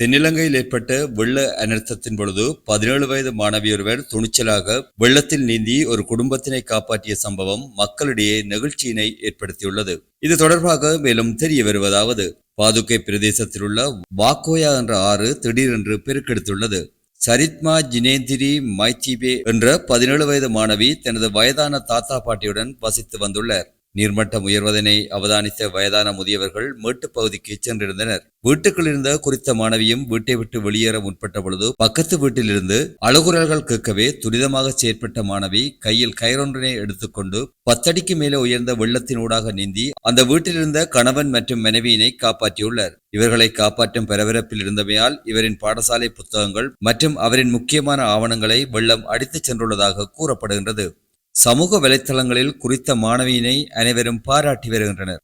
தென்னிலங்கையில் ஏற்பட்ட வெள்ள அனர்த்தத்தின் பொழுது பதினேழு வயது மாணவியொருவர் துணிச்சலாக வெள்ளத்தில் நீந்தி ஒரு குடும்பத்தினை காப்பாற்றிய சம்பவம் மக்களிடையே நெகிழ்ச்சியினை ஏற்படுத்தியுள்ளது. இது தொடர்பாக மேலும் தெரிய வருவதாவது பாதுகை பிரதேசத்தில் உள்ள வாக்கோயா என்ற ஆறு திடீரென்று பெருக்கெடுத்துள்ளது. சரித்மா ஜினேந்திரி மைத்திபே என்ற பதினேழு வயது மாணவி தனது வயதான தாத்தா பாட்டியுடன் வசித்து வந்துள்ளார். நீர்மட்டம் உயர்வதனை அவதானித்த வயதான முதியவர்கள் மேட்டுப் பகுதிக்கு சென்றிருந்தனர். வீட்டுக்குள் இருந்த குறித்த மாணவியும் வீட்டை விட்டு வெளியேற முற்பட்ட பொழுது பக்கத்து வீட்டிலிருந்து அழுகுரல்கள் கேட்கவே துரிதமாக செயற்பட்ட மாணவி கையில் கயிறொன்றினை எடுத்துக்கொண்டு பத்தடிக்கு மேலே உயர்ந்த வெள்ளத்தினூடாக நீந்தி அந்த வீட்டிலிருந்த கணவன் மற்றும் மனைவியினை காப்பாற்றியுள்ளார். இவர்களை காப்பாற்றும் பரபரப்பில் இருந்தமையால் இவரின் பாடசாலை புத்தகங்கள் மற்றும் அவரின் முக்கியமான ஆவணங்களை வெள்ளம் அடித்துச் சென்றுள்ளதாக கூறப்படுகின்றது. சமூக வலைத்தளங்களில் குறித்த மாணவியினை அனைவரும் பாராட்டி வருகின்றனர்.